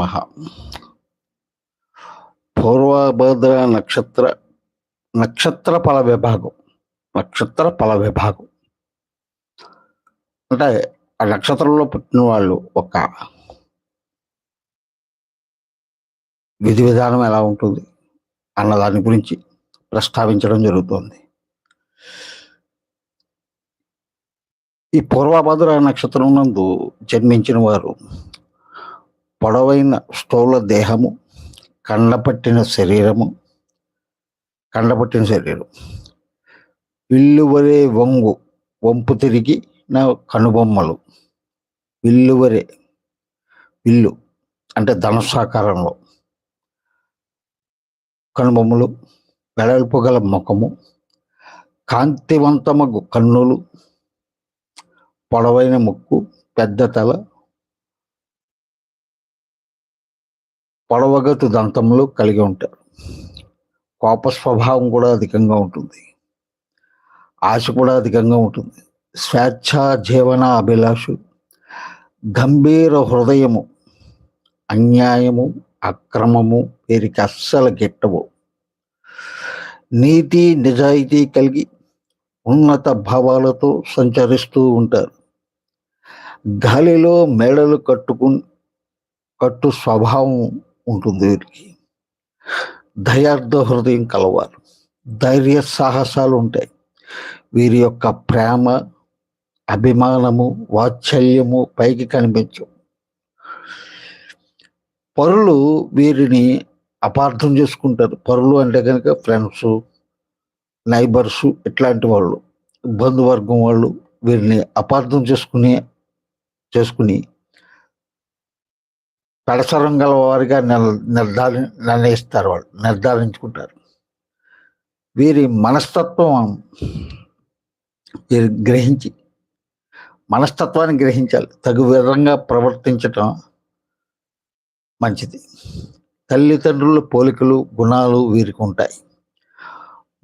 నమ పూర్వభద్ర నక్షత్ర నక్షత్ర ఫల విభాగం నక్షత్ర ఫల విభాగం అంటే ఆ నక్షత్రంలో పుట్టిన వాళ్ళు ఒక విధి విధానం ఎలా ఉంటుంది అన్న దాని గురించి ప్రస్తావించడం జరుగుతుంది. ఈ పూర్వభద్ర నక్షత్రం నందు జన్మించిన వారు పొడవైన స్థూల దేహము కండపట్టిన శరీరము కండపట్టిన శరీరం. విల్లువరే వంగు వంపు తిరిగి నా కనుబొమ్మలు. విల్లువరే విల్లు అంటే ధనుసాకారంలో కనుబొమ్మలు వెడల్పు గల ముఖము కాంతివంతమగు కన్నులు పొడవైన ముక్కు పెద్ద తల పొడవగతు దంతములు కలిగి ఉంటారు. కోప స్వభావం కూడా అధికంగా ఉంటుంది. ఆశ కూడా అధికంగా ఉంటుంది. స్వేచ్ఛ జీవన అభిలాషు గంభీర హృదయము అన్యాయము అక్రమము వీరికి అస్సలు గిట్టవు. నీతి నిజాయితీ కలిగి ఉన్నత భావాలతో సంచరిస్తూ ఉంటారు. గాలిలో మేడలు కట్టుకు కట్టు స్వభావం ఉంటుంది. వీరికి దయార్థ హృదయం కలవారు. ధైర్య సాహసాలు ఉంటాయి. వీరి యొక్క ప్రేమ అభిమానము వాత్సల్యము పైకి కనిపించవు. పరులు వీరిని అపార్థం చేసుకుంటారు. పరులు అంటే కనుక ఫ్రెండ్స్ నైబర్స్ ఇట్లాంటి వాళ్ళు బంధువర్గం వాళ్ళు వీరిని అపార్థం చేసుకుని చేసుకుని పెడసరం గల వారిగా నిర్ నిర్ధారి నిర్ణయిస్తారు వాళ్ళు నిర్ధారించుకుంటారు. వీరి మనస్తత్వం వీరు గ్రహించి మనస్తత్వాన్ని గ్రహించాలి. తగు విధంగా ప్రవర్తించటం మంచిది. తల్లిదండ్రుల పోలికలు గుణాలు వీరికి ఉంటాయి.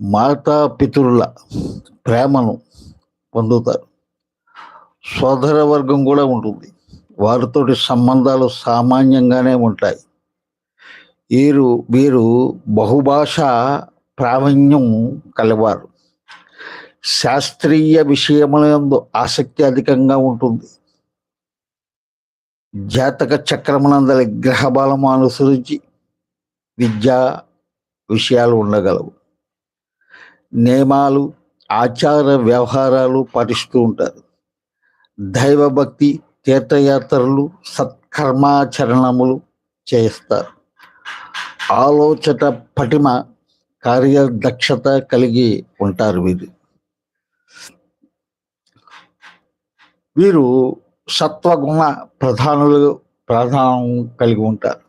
మాతాపితరుల ప్రేమను పొందుతారు. సోదర వర్గం కూడా ఉంటుంది. వారితోటి సంబంధాలు సామాన్యంగానే ఉంటాయి. వీరు వీరు బహుభాష ప్రావీణ్యం కలవారు. శాస్త్రీయ విషయములందు ఆసక్తి అధికంగా ఉంటుంది. జాతక చక్రమునందలి గ్రహ బలము అనుసరించి విద్యా విషయాలు ఉండగలవు. నియమాలు ఆచార వ్యవహారాలు పాటిస్తూ ఉంటారు. దైవభక్తి తీర్థయాత్రలు సత్కర్మాచరణములు చేస్తారు ఆలోచన పటిమ కార్యదక్షత కలిగి ఉంటారు వీరు. వీరు సత్వగుణ ప్రధానులు ప్రధానం కలిగి ఉంటారు.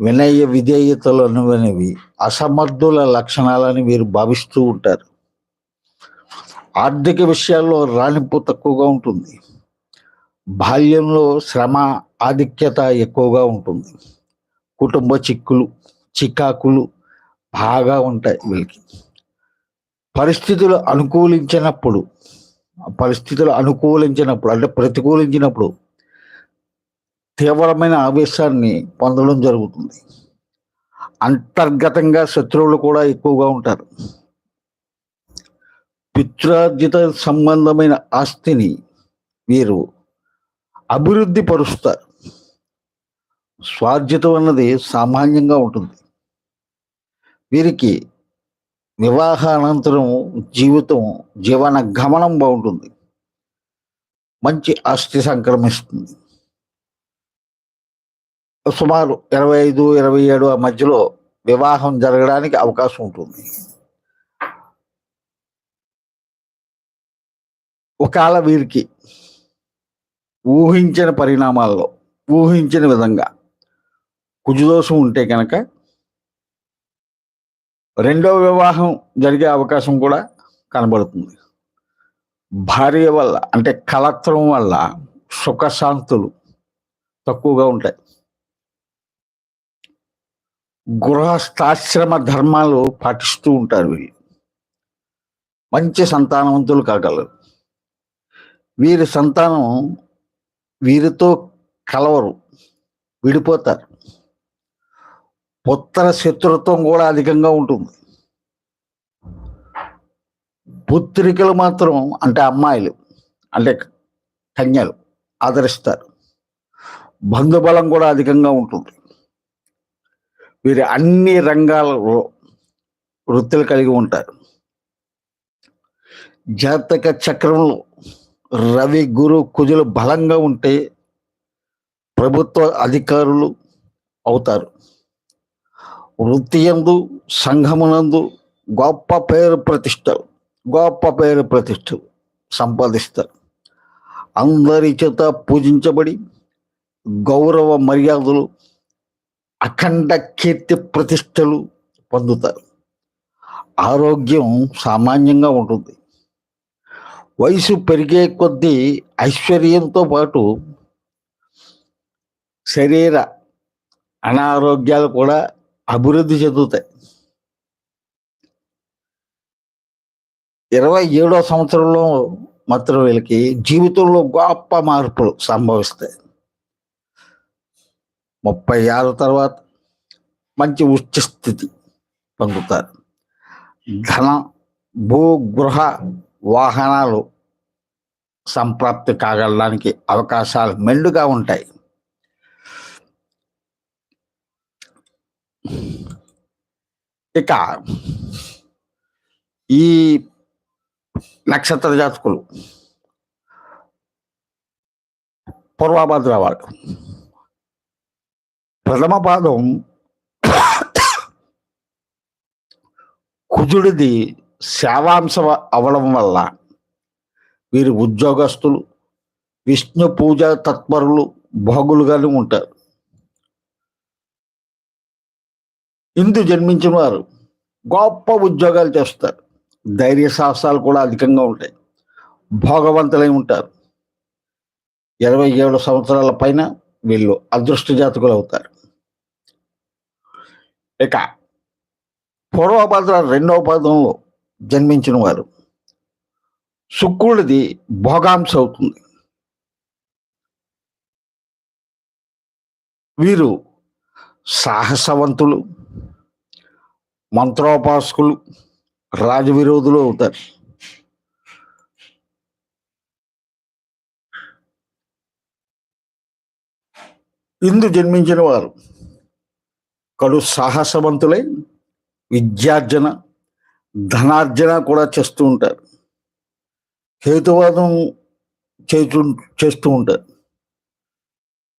వినయ విధేయతలు అనువనేవి అసమర్థుల లక్షణాలని వీరు భావిస్తూ ఉంటారు. ఆర్థిక విషయాల్లో రాణింపు తక్కువగా ఉంటుంది. బాల్యంలో శ్రమ ఆధిక్యత ఎక్కువగా ఉంటుంది. కుటుంబ చిక్కులు చికాకులు బాగా ఉంటాయి వీళ్ళకి. పరిస్థితులు అనుకూలించినప్పుడు పరిస్థితులు అనుకూలించినప్పుడు అంటే ప్రతికూలించినప్పుడు తీవ్రమైన ఆవేశాన్ని పొందడం జరుగుతుంది. అంతర్గతంగా శత్రువులు కూడా ఎక్కువగా ఉంటారు. పిత్రార్జిత సంబంధమైన ఆస్తిని వీరు అభివృద్ధి పరుస్తారు. స్వార్జితం అన్నది సామాన్యంగా ఉంటుంది. వీరికి వివాహానంతరం జీవితం జీవన గమనం బాగుంటుంది. మంచి ఆస్తి సంక్రమిస్తుంది. సుమారు ఇరవై ఐదు ఇరవై ఏడు ఆ మధ్యలో వివాహం జరగడానికి అవకాశం ఉంటుంది. ఒకవేళ వీరికి ఊహించిన పరిణామాల్లో ఊహించిన విధంగా కుజదోషం ఉంటే కనుక రెండో వివాహం జరిగే అవకాశం కూడా కనబడుతుంది. భార్య వల్ల అంటే కలత్రం వల్ల సుఖశాంతులు తక్కువగా ఉంటాయి. గృహస్థాశ్రమ ధర్మాలు పాటిస్తూ ఉంటారు వీళ్ళు. మంచి సంతానవంతులు కాగలరు. వీరి సంతానం వీరితో కలవరు విడిపోతారు. ఉత్తర శత్రుత్వం కూడా అధికంగా ఉంటుంది. పుత్రికలు మాత్రం అంటే అమ్మాయిలు అంటే కన్యలు ఆదరిస్తారు. బంధుబలం కూడా అధికంగా ఉంటుంది. వీరు అన్ని రంగాలలో వృత్తులు కలిగి ఉంటారు. జాతక చక్రంలో రవి గురు కుజులు బలంగా ఉంటే ప్రభుత్వ అధికారులు అవుతారు. వృత్తి ఎందు సంఘమునందు గొప్ప పేరు ప్రతిష్ట గొప్ప పేరు ప్రతిష్ట సంపాదిస్తారు. అందరి చేత పూజించబడి గౌరవ మర్యాదలు అఖండ కీర్తి ప్రతిష్టలు పొందుతారు. ఆరోగ్యం సామాన్యంగా ఉంటుంది. వయసు పెరిగే కొద్దీ ఐశ్వర్యంతో పాటు శరీర అనారోగ్యాలు కూడా అభివృద్ధి చెందుతాయి. ఇరవై ఏడో సంవత్సరంలో మాత్రం వీళ్ళకి జీవితంలో గొప్ప మార్పులు సంభవిస్తాయి. ముప్పై ఆరు తర్వాత మంచి ఉచ్చ స్థితి పొందుతారు. ధన భూ గృహ వాహనాలు సంప్రాప్తి కాగలడానికి అవకాశాలు మెండుగా ఉంటాయి. ఇక ఈ నక్షత్ర జాతకులు పూర్వభద్ర వాళ్ళు ప్రథమ పాదం కుజుడిది సేవాంశం అవడం వల్ల వీరు ఉద్యోగస్తులు విష్ణు పూజ తత్పరులు భోగులుగానే ఉంటారు. ఇందు జన్మించిన వారు గొప్ప ఉద్యోగాలు చేస్తారు. ధైర్య సాహసాలు కూడా అధికంగా ఉంటాయి. భోగవంతులై ఉంటారు. ఇరవై ఏడు సంవత్సరాల పైన వీళ్ళు అదృష్ట జాతకులు అవుతారు. ఇక పూర్వభద్ర రెండవ పదంలో జన్మించిన వారు. శుక్రుడిది భోగాంశ అవుతుంది వీరు సాహసవంతులు మంత్రోపాసకులు రాజవిరోధులు అవుతారు. ఇందు జన్మించిన వారు కడు సాహసవంతులై విద్యార్జన ధనార్జన కూడా చేస్తూ ఉంటారు. హేతువాదం చేస్తూ చేస్తూ ఉంటారు.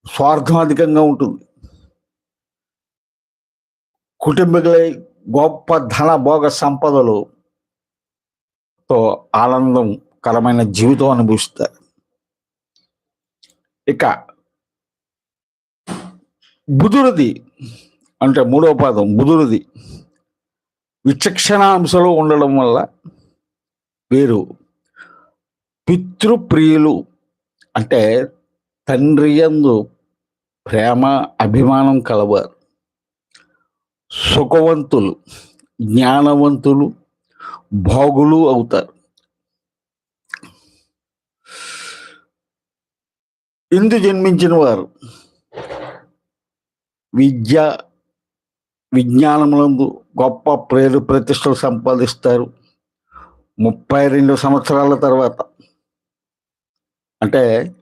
స్వార్థం అధికంగా ఉంటుంది. కుటుంబీకులై గొప్ప ధన భోగ సంపదలు తో ఆనందకరమైన జీవితం అనుభవిస్తారు. ఇక బుధుడిది అంటే మూడో పాదం బుధుడిది. విచక్షణాంశలో ఉండడం వల్ల వీరు పితృప్రియులు. అంటే తండ్రి ఎందు ప్రేమ అభిమానం కలవారు. సుఖవంతులు జ్ఞానవంతులు భోగులు అవుతారు. ఇందు జన్మించిన వారు విద్య విజ్ఞానములందు గొప్ప ప్రేరు ప్రతిష్టలు సంపాదిస్తారు. ముప్పై రెండు సంవత్సరాల తర్వాత అంటే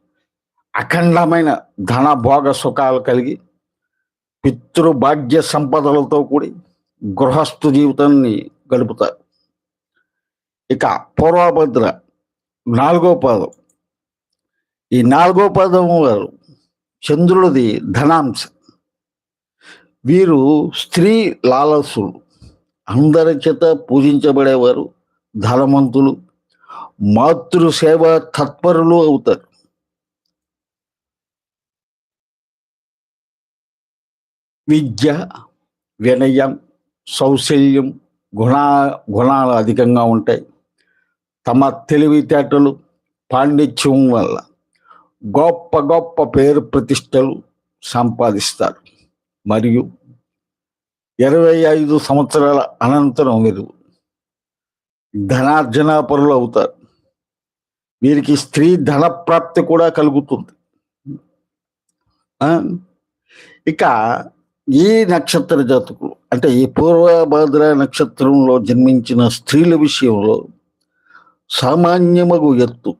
అఖండమైన ధన భోగ సుఖాలు కలిగి పితృభాగ్య సంపదలతో కూడి గృహస్థు జీవితాన్ని గడుపుతారు. ఇక పూర్వభద్ర నాలుగో పాదం. ఈ నాలుగో పాదం వారు చంద్రుడిది ధనాంశం. వీరు స్త్రీ లాలసులు. అందరి చేత పూజించబడేవారు ధనవంతులు. మాతృసేవ తత్పరులు అవుతారు. విద్య వినయం సౌశల్యం గుణ గుణాలు అధికంగా ఉంటాయి. తమ తెలివితేటలు పాండిత్యం వల్ల గొప్ప గొప్ప పేరు ప్రతిష్టలు సంపాదిస్తారు. మరియు ఇరవై ఐదు సంవత్సరాల అనంతరం వీరు ధనార్జన పరులు అవుతారు. వీరికి స్త్రీ ధన ప్రాప్తి కూడా కలుగుతుంది. ఆ? ఇక ఈ నక్షత్ర జాతకులు అంటే ఈ పూర్వభద్ర నక్షత్రంలో జన్మించిన స్త్రీల విషయంలో సామాన్యమగు ఎత్తు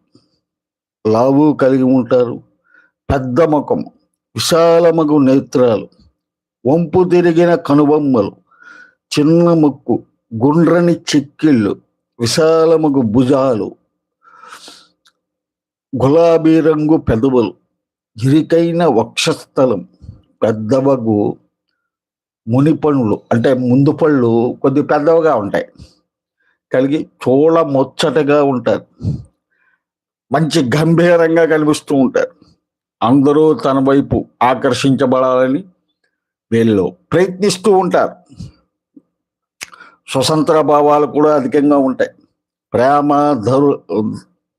లావు కలిగి ఉంటారు. పెద్ద ముఖం విశాలమగు నేత్రాలు వంపు తిరిగిన కనుబొమ్మలు చిన్న ముక్కు గుండ్రని చిక్కిళ్ళు విశాలమగు భుజాలు గులాబీ రంగు పెదవులు ఇరికైన వక్షస్థలం పెద్దవగు మునిపండ్లు అంటే ముందు పళ్ళు కొద్ది పెద్దవిగా ఉంటాయి. కలిగి చూడ ముచ్చటగా ఉంటారు. మంచి గంభీరంగా కనిపిస్తూ ఉంటారు. అందరూ తన వైపు ఆకర్షించబడాలని వీళ్ళు ప్రయత్నిస్తూ ఉంటారు. స్వతంత్ర భావాలు కూడా అధికంగా ఉంటాయి. ప్రేమ ధరు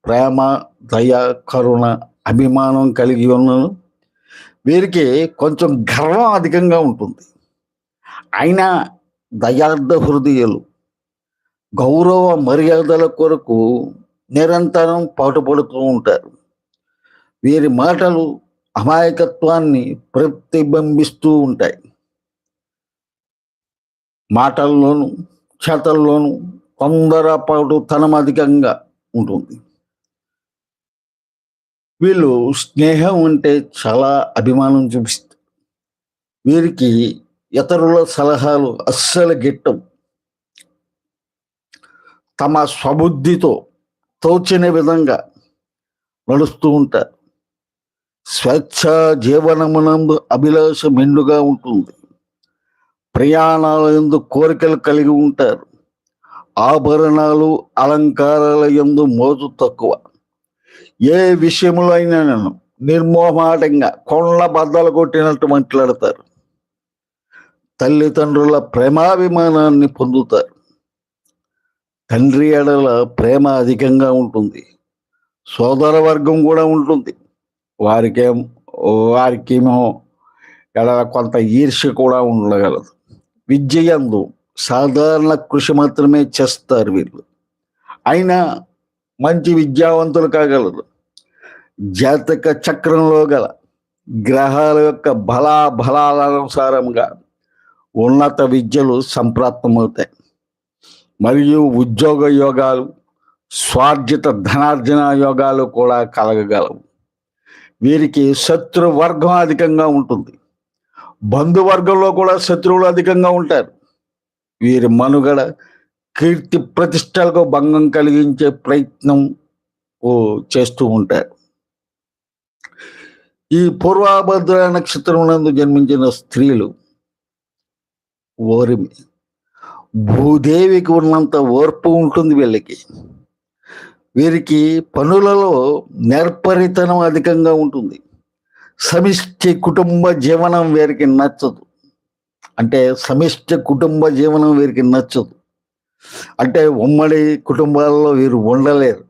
ప్రేమ దయ కరుణ అభిమానం కలిగి ఉన్న వీరికి కొంచెం గర్వం అధికంగా ఉంటుంది. అయినా దయార్థ హృదయాలు గౌరవ మర్యాదల కొరకు నిరంతరం పాటుపడుతూ ఉంటారు. వీరి మాటలు అమాయకత్వాన్ని ప్రతిబింబిస్తూ ఉంటాయి. మాటల్లోనూ చేతల్లోనూ తొందరపాటు తనం అధికంగా ఉంటుంది. వీళ్ళు స్నేహం అంటే చాలా అభిమానం చూపిస్తారు వీరికి ఇతరుల సలహాలు అస్సలు గిట్టం తమ స్వబుద్ధితో తోచిన విధంగా నడుస్తూ ఉంటారు. స్వేచ్ఛ జీవనమునందు అభిలాష మెండుగా ఉంటుంది. ప్రయాణాల ఎందు కోరికలు కలిగి ఉంటారు. ఆభరణాలు అలంకారాల ఎందు మోజు తక్కువ. ఏ విషయంలో అయినా నేను నిర్మోహమాటంగా కొండ బద్దలు కొట్టినట్టు మాట్లాడతారు. తల్లిదండ్రుల ప్రేమాభిమానాన్ని పొందుతారు. తండ్రి ఎడల ప్రేమ అధికంగా ఉంటుంది. సోదర వర్గం కూడా ఉంటుంది. వారికేం వారికేమో ఎడల కొంత ఈర్ష్య కూడా ఉండగలదు. విద్యయందు సాధారణ కృషి మాత్రమే చేస్తారు వీళ్ళు. అయినా మంచి విద్యావంతులు కాగలరు. జాతక చక్రంలో గల గ్రహాల యొక్క బలా బలాల అనుసారంగా ఉన్నత విద్యలు సంప్రాప్తమవుతాయి. మరియు ఉద్యోగ యోగాలు స్వార్జిత ధనార్జన యోగాలు కూడా కలగగలవు. వీరికి శత్రు వర్గం అధికంగా ఉంటుంది. బంధువర్గంలో కూడా శత్రువులు అధికంగా ఉంటారు. వీరి మనుగడ కీర్తి ప్రతిష్టలకు భంగం కలిగించే ప్రయత్నం ఓ చేస్తూ ఉంటారు. ఈ పూర్వభద్ర నక్షత్రం నందు జన్మించిన స్త్రీలు ఓరిమి. భూదేవికి ఉన్నంత ఓర్పు ఉంటుంది వీళ్ళకి. వీరికి పనులలో నేర్పరితనం అధికంగా ఉంటుంది. సమిష్టి కుటుంబ జీవనం వీరికి నచ్చదు. అంటే సమిష్టి కుటుంబ జీవనం వీరికి నచ్చదు. అంటే ఉమ్మడి కుటుంబాల్లో వీరు ఉండలేరు.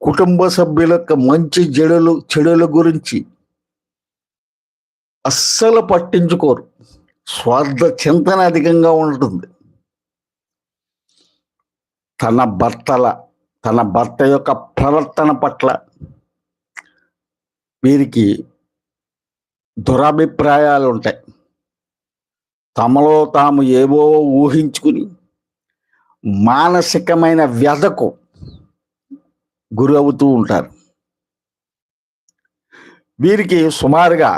కుటుంబ సభ్యుల యొక్క మంచి చెడులు చెడుల గురించి అస్సలు పట్టించుకోరు. స్వార్థ చింతన అధికంగా ఉంటుంది. తన భర్తల తన భర్త యొక్క ప్రవర్తన పట్ల వీరికి దురభిప్రాయాలు ఉంటాయి తమలో తాము ఏవో ఊహించుకుని మానసికమైన వ్యధకు గురి అవుతూ ఉంటారు. వీరికి సుమారుగా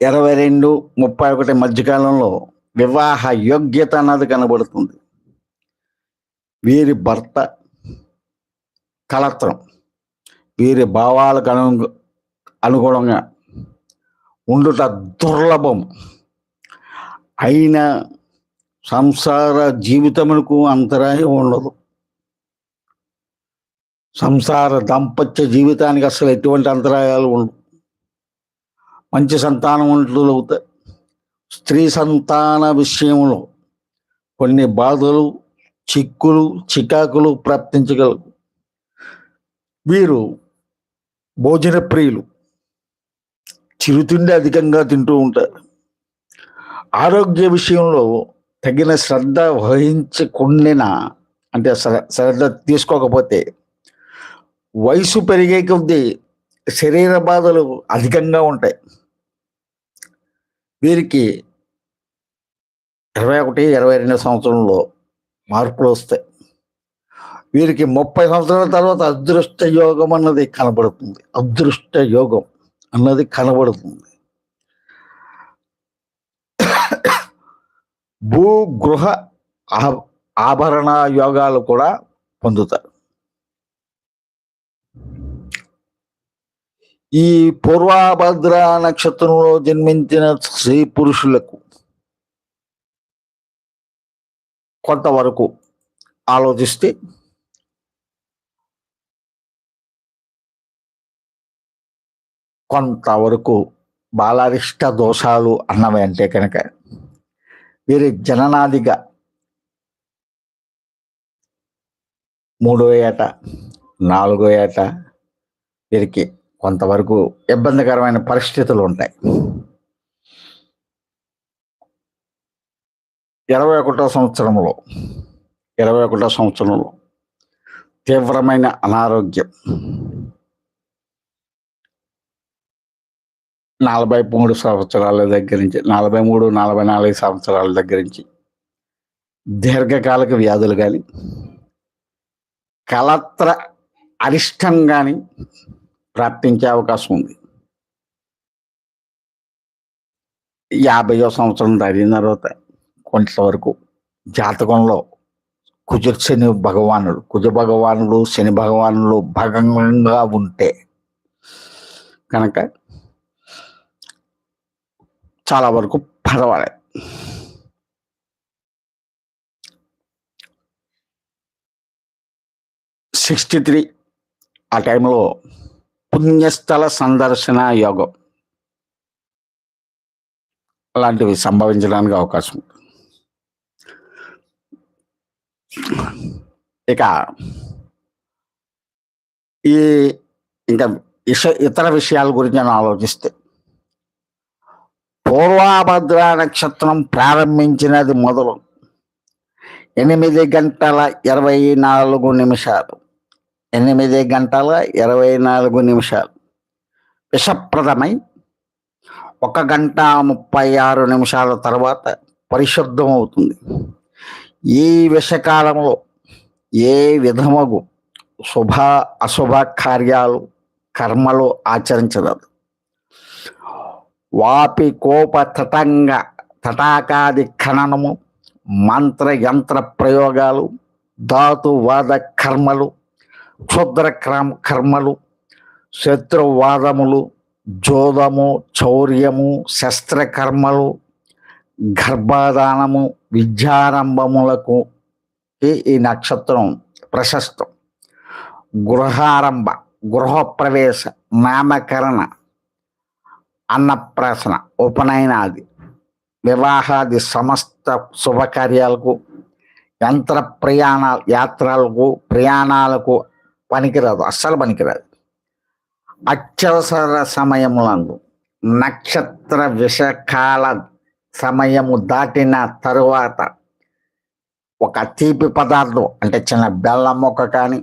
ఇరవై రెండు ముప్పై ఒకటి మధ్యకాలంలో వివాహ యోగ్యత అన్నది కనబడుతుంది. వీరి భర్త కలత్రం వీరి భావాలకు అను అనుగుణంగా ఉండుట దుర్లభం. అయిన సంసార జీవితమునకు అంతరాయం ఉండదు. సంసార దాంపత్య జీవితానికి అసలు ఎటువంటి అంతరాయాలు ఉండవు. మంచి సంతానం అవుతాయి. స్త్రీ సంతాన విషయంలో కొన్ని బాధలు చిక్కులు చికాకులు ప్రాప్తించగలవు. వీరు భోజన ప్రియులు చిరుతిండి అధికంగా తింటూ ఉంటారు. ఆరోగ్య విషయంలో తగిన శ్రద్ధ వహించకుండిన? అంటే శ్ర- శ్రద్ధ తీసుకోకపోతే. వయసు పెరిగే కొద్దీ శరీర బాధలు అధికంగా ఉంటాయి. వీరికి ఇరవై ఒకటి ఇరవై రెండు సంవత్సరంలో మార్పులు వస్తాయి. వీరికి ముప్పై సంవత్సరాల తర్వాత అదృష్ట యోగం అన్నది కనబడుతుంది. అదృష్ట యోగం అన్నది కనబడుతుంది. భూ గృహ ఆ- ఆభరణ యోగాలు కూడా పొందుతారు. ఈ పూర్వాభద్ర నక్షత్రంలో జన్మించిన స్త్రీ పురుషులకు కొంతవరకు ఆలోచిస్తే కొంతవరకు బాలారిష్ట దోషాలు అన్నవి అంటే కనుక వీరి జననాదిగా మూడో ఏట నాలుగో ఏట వీరికి కొంతవరకు ఇబ్బందికరమైన పరిస్థితులు ఉంటాయి. ఇరవై ఒకటో సంవత్సరంలో ఇరవై ఒకటో సంవత్సరంలో తీవ్రమైన అనారోగ్యం నలభై మూడు సంవత్సరాల దగ్గర నుంచి నలభై మూడు నలభై నాలుగు సంవత్సరాల దగ్గర నుంచి దీర్ఘకాలిక వ్యాధులు కానీ కలత్ర అరిష్టం కానీ ప్రాప్తించే అవకాశం ఉంది. యాభైయో సంవత్సరం దాటిన తర్వాత కొంతవరకు జాతకంలో కుజశని భగవానుడు కుజ భగవానుడు శని భగవానుడు భగంగా ఉంటే కనుక చాలా వరకు పర్వాలేదు సిక్స్టీ త్రీ ఆ టైంలో పుణ్యస్థల సందర్శన యోగం. అలాంటివి సంభవించడానికి అవకాశం ఇక ఈ ఇంకా ఇష ఇతర విషయాల గురించి నేను ఆలోచిస్తే పూర్వాభద్ర నక్షత్రం ప్రారంభించినది మొదలు ఎనిమిది గంటల ఇరవై నాలుగు నిమిషాలు. ఎనిమిది గంటల ఇరవై నాలుగు నిమిషాలు. విషప్రదమై ఒక గంట ముప్పై ఆరు నిమిషాల తర్వాత పరిశుద్ధం అవుతుంది ఈ విషకాలంలో ఏ విధముగు శుభ అశుభ కార్యాలు కర్మలు ఆచరించరాదు. వాపి కోప తటంగ తటాకాది ఖననము మంత్ర యంత్ర ప్రయోగాలు ధాతువాద కర్మలు క్షుద్ర క్రమ కర్మలు శత్రువాదములు జోదము చౌర్యము శస్త్రకర్మలు గర్భాధానము విద్యారంభములకు ఈ ఈ నక్షత్రం ప్రశస్తం. గృహారంభ గృహప్రవేశ నామకరణ అన్నప్రాసన ఉపనయనాది వివాహాది సమస్త శుభకార్యాలకు యంత్ర ప్రయాణ యాత్రలకు ప్రయాణాలకు పనికిరాదు అస్సలు పనికిరాదు. అత్యవసర సమయములందు నక్షత్ర విషకాల సమయము దాటిన తరువాత ఒక తీపి పదార్థం అంటే చిన్న బెల్లం మొక్క కానీ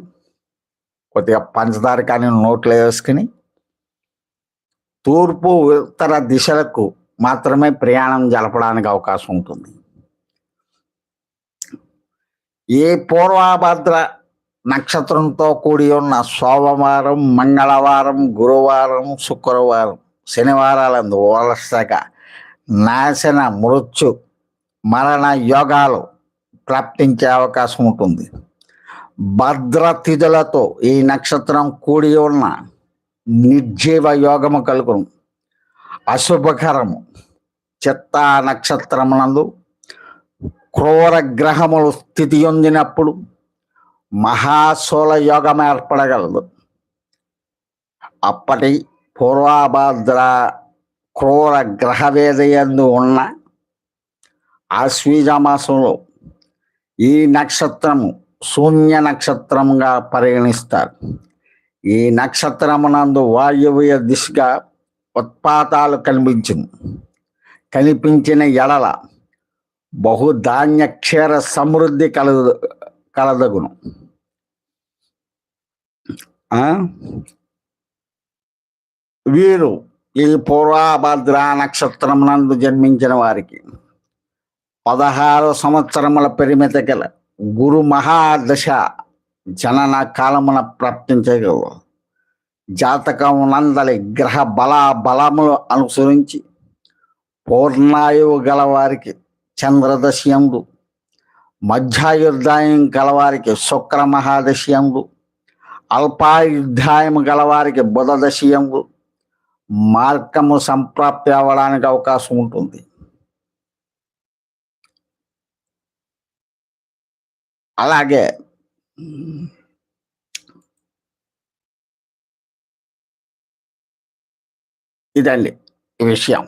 కొద్దిగా పంచదార కానీ నోట్లో వేసుకుని తూర్పు ఉత్తర దిశలకు మాత్రమే ప్రయాణం జరపడానికి అవకాశం ఉంటుంది. ఏ పూర్వాభద్ర నక్షత్రంతో కూడి ఉన్న సోమవారం మంగళవారం గురువారం శుక్రవారం శనివారాలందు వలసక నాశన మృత్యు మరణ యోగాలు ప్రాప్తించే అవకాశం ఉంటుంది. భద్రతిథులతో ఈ నక్షత్రం కూడి ఉన్న నిర్జీవ యోగము కలుగును. అశుభకరము. చిత్త నక్షత్రమునందు క్రూర గ్రహములు స్థితి పొందినప్పుడు మహాశూల యోగం ఏర్పడగలదు. అప్పటి పూర్వాభాద్ర క్రూర గ్రహవేదయందు ఉన్న ఆశ్వీజ మాసంలో ఈ నక్షత్రము శూన్య నక్షత్రంగా పరిగణిస్తారు. ఈ నక్షత్రమునందు వాయువ్య దిశగా ఉత్పాతాలు కనిపించింది కనిపించిన ఎడల బహుధాన్య క్షీర సమృద్ధి కలదు కలదగును ఆ? వీరు ఈ పూర్వభద్ర నక్షత్రం నందు జన్మించిన వారికి పదహారు సంవత్సరముల పరిమిత గల గురు మహాదశ జనన కాలమున ప్రకటించగలవు జాతకం నందలి గ్రహ బల బలములు అనుసరించి పూర్ణాయువు గలవారికి చంద్రదశయంలు మధ్యాయుర్ధాయం గలవారికి శుక్ర మహాదశయంలు అల్పాయుర్ధాయం గలవారికి బుధదశయంలు మార్గము సంప్రాప్తి అవ్వడానికి అవకాశం ఉంటుంది. అలాగే ఇదండి ఈ విషయం.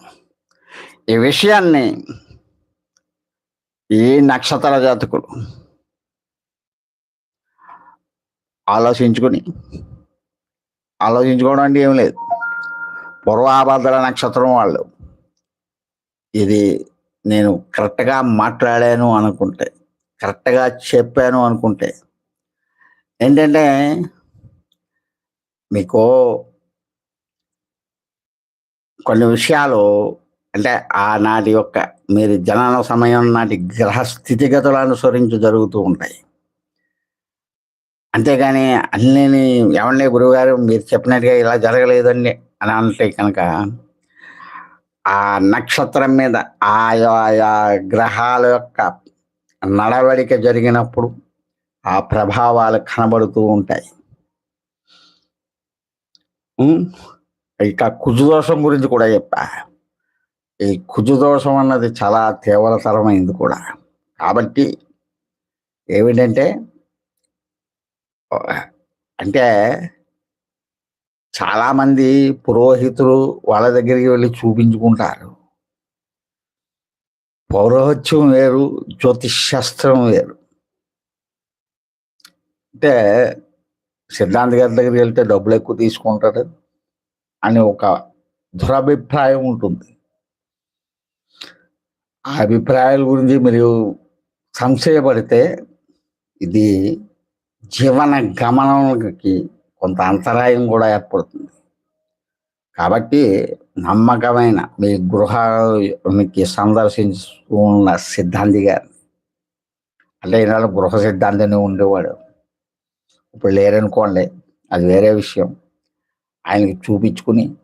ఈ విషయాన్ని ఈ నక్షత్ర జాతకులు ఆలోచించుకొని ఆలోచించుకోవడం అంటే ఏం లేదు. పూర్వాభద్ర నక్షత్రం వాళ్ళు ఇది నేను కరెక్ట్గా మాట్లాడాను అనుకుంటే కరెక్ట్గా చెప్పాను అనుకుంటే ఏంటంటే మీకు కొన్ని విషయాలు అంటే ఆనాటి యొక్క మీరు జనన సమయం నాటి గ్రహ స్థితిగతులు అనుసరించి జరుగుతూ ఉంటాయి. అంతేగాని అన్నీ ఎవరిని గురువుగారు మీరు చెప్పినట్టుగా ఇలా జరగలేదండి అని అంటే కనుక ఆ నక్షత్రం మీద ఆయా గ్రహాల యొక్క నడవడిక జరిగినప్పుడు ఆ ప్రభావాలు కనబడుతూ ఉంటాయి. ఇంకా ఇక కుజుదోషం గురించి కూడా చెప్పా. ఈ కుజుదోషం అన్నది చాలా తీవ్రతరమైంది కూడా. కాబట్టి ఏమిటంటే అంటే చాలామంది పురోహితులు వాళ్ళ దగ్గరికి వెళ్ళి చూపించుకుంటారు. పౌరోహిత్యం వేరు జ్యోతిష్ శాస్త్రం వేరు. అంటే సిద్ధాంత్ గారి దగ్గరికి వెళ్తే డబ్బులు ఎక్కువ తీసుకుంటారు అని ఒక దురభిప్రాయం ఉంటుంది. ఆ అభిప్రాయాల గురించి మీరు సంశయపడితే ఇది జీవన గమనంకి కొంత అంతరాయం కూడా ఏర్పడుతుంది. కాబట్టి నమ్మకమైన మీ గృహానికి సందర్శించుకున్న సిద్ధాంతి గారిని అంటే ఈనాడు గృహ సిద్ధాంతిని ఉండేవాడు. ఇప్పుడు లేరనుకోండి అది వేరే విషయం. ఆయనకి చూపించుకుని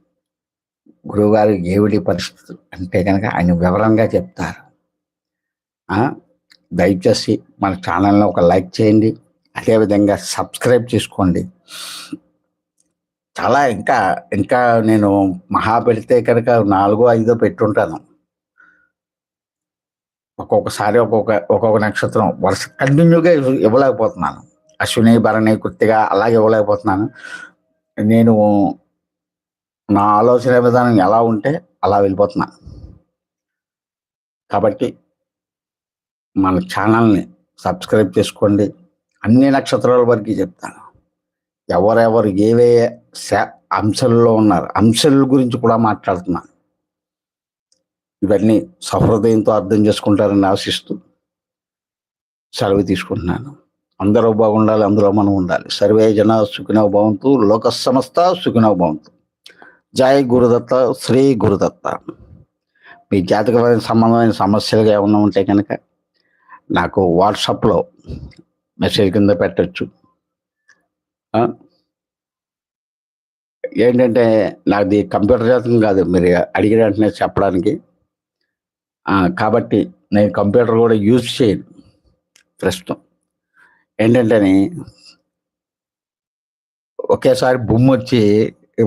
గురువుగారు ఏమిటి పరిస్థితులు అంటే కనుక ఆయన వివరంగా చెప్తారు. దయచేసి మన ఛానల్ని ఒక లైక్ చేయండి అదేవిధంగా సబ్స్క్రైబ్ చేసుకోండి. చాలా ఇంకా ఇంకా నేను మహా పెడితే కనుక నాలుగో ఐదో పెట్టుంటాను. ఒక్కొక్కసారి ఒక్కొక్క ఒక్కొక్క నక్షత్రం వరుస కంటిన్యూగా ఇవ్వ- ఇవ్వలేకపోతున్నాను. అశ్విని భరణి గుర్తిగా అలాగే ఇవ్వలేకపోతున్నాను. నేను నా ఆలోచన విధానం ఎలా ఉంటే అలా వెళ్ళిపోతున్నాను కాబట్టి మన ఛానల్ని సబ్స్క్రైబ్ చేసుకోండి. అన్ని నక్షత్రాల వరకు చెప్తాను. ఎవరెవరు ఏవే శా- అంశాల్లో ఉన్నారు అంశాల గురించి కూడా మాట్లాడుతున్నాను. ఇవన్నీ సహృదయంతో అర్థం చేసుకుంటారని ఆశిస్తూ సెలవు తీసుకుంటున్నాను. అందరూ బాగుండాలి అందులో మనం ఉండాలి. సర్వే జన సుఖినవ భవంతు లోక సమస్త సుఖినవ భవంతు. జై గురుదత్త శ్రీ గురుదత్త. మీ జాతకమైన సంబంధమైన సమస్యలుగా ఏమన్నా ఉంటే కనుక నాకు వాట్సాప్లో మెసేజ్ కింద పెట్టచ్చు. ఏంటంటే నాది కంప్యూటర్ జాతకం కాదు మీరు అడిగిన వెంటనే చెప్పడానికి. కాబట్టి నేను కంప్యూటర్ కూడా యూజ్ చేయను ప్రస్తుతం. ఏంటంటే ఒకేసారి బొమ్మ వచ్చి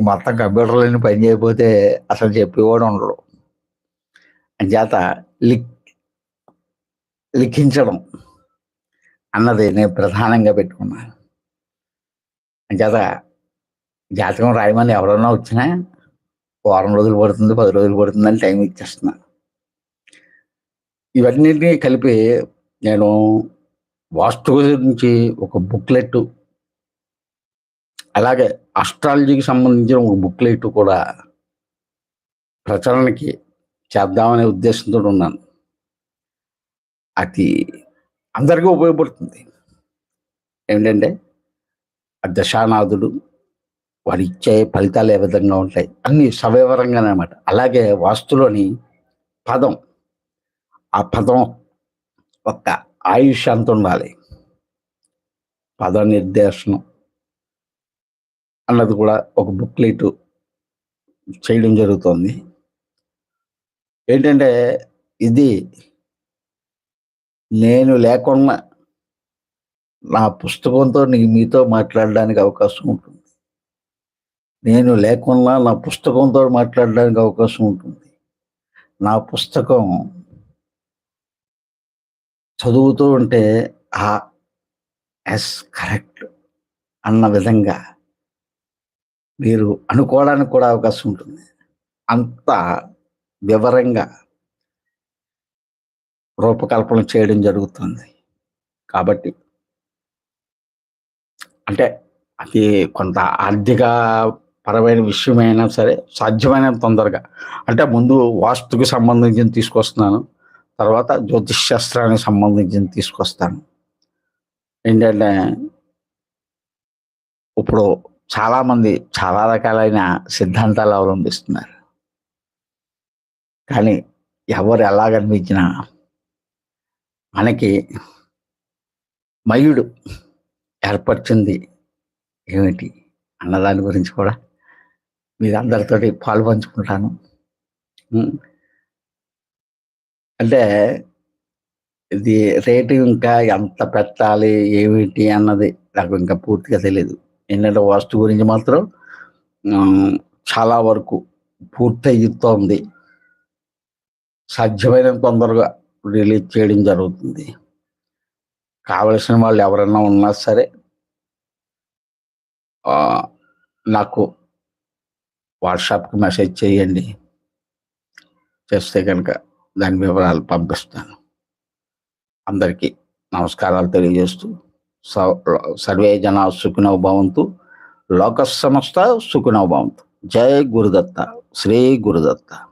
మొత్తం కంప్యూటర్లో పని చేయకపోతే అసలు చెప్పేవాడు ఉండడు. చేత లిక్ లిఖించడం అన్నది నేను ప్రధానంగా పెట్టుకున్నాను అంచేత జాతకం రాయమని ఎవరన్నా వచ్చినా వారం రోజులు పడుతుంది పది రోజులు పడుతుందని టైం ఇచ్చేస్తున్నాను ఇవన్నింటినీ కలిపి నేను వాస్తు గురించి ఒక బుక్లెట్ అలాగే అస్ట్రాలజీకి సంబంధించిన ఒక బుక్లెట్ కూడా ప్రచురణకి చేద్దామనే ఉద్దేశంతో ఉన్నాను. అది అందరికీ ఉపయోగపడుతుంది. ఏంటంటే ఆ దశానాథుడు వాడు ఇచ్చే ఫలితాలు ఏ విధంగా ఉంటాయి అన్ని సవివరంగానే అనమాట అలాగే వాస్తులోని పదం ఆ పదం ఒక్క ఆయుష్ అంత ఉండాలి. పద నిర్దేశనం అన్నది కూడా ఒక బుక్లెట్ చేయడం జరుగుతుంది. ఏంటంటే ఇది నేను లేకుండా నా పుస్తకంతో మీతో మాట్లాడడానికి అవకాశం ఉంటుంది. నేను లేకుండా నా పుస్తకంతో మాట్లాడడానికి అవకాశం ఉంటుంది. నా పుస్తకం చదువుతూ ఉంటే ఆ ఎస్ కరెక్ట్ అన్న విధంగా మీరు అనుకోవడానికి కూడా అవకాశం ఉంటుంది. అంత వివరంగా రూపకల్పన చేయడం జరుగుతుంది. కాబట్టి అంటే అది కొంత ఆర్థిక పరమైన విషయమైనా సరే సాధ్యమైన తొందరగా. అంటే ముందు వాస్తుకు సంబంధించి తీసుకొస్తున్నాను. తర్వాత జ్యోతిష్ శాస్త్రానికి సంబంధించిన తీసుకొస్తాను. ఏంటంటే ఇప్పుడు చాలామంది చాలా రకాలైన సిద్ధాంతాలు అవలంబిస్తున్నారు. కానీ ఎవరు ఎలా కనిపించినా మనకి మయుడు ఏర్పరిచింది ఏమిటి అన్నదాని గురించి కూడా మీరు అందరితో పాలు పంచుకుంటాను. అంటే ఇది రేటు ఇంకా ఎంత పెట్టాలి ఏమిటి అన్నది నాకు ఇంకా పూర్తిగా తెలియదు ఏంటంటే వస్తు గురించి మాత్రం చాలా వరకు పూర్తయితోంది. సాధ్యమైన తొందరగా రిలీజ్ చేయడం జరుగుతుంది. కావలసిన వాళ్ళు ఎవరైనా ఉన్నా సరే నాకు వాట్సాప్కి మెసేజ్ చేయండి. చేస్తే కనుక దాని వివరాలు పంపిస్తాను. అందరికీ నమస్కారాలు తెలియజేస్తూ స- సర్వే జన సుఖినవ భవంతు లోక సంస్థ సుఖినవ భవంతు. జై గురుదత్త శ్రీ గురుదత్త.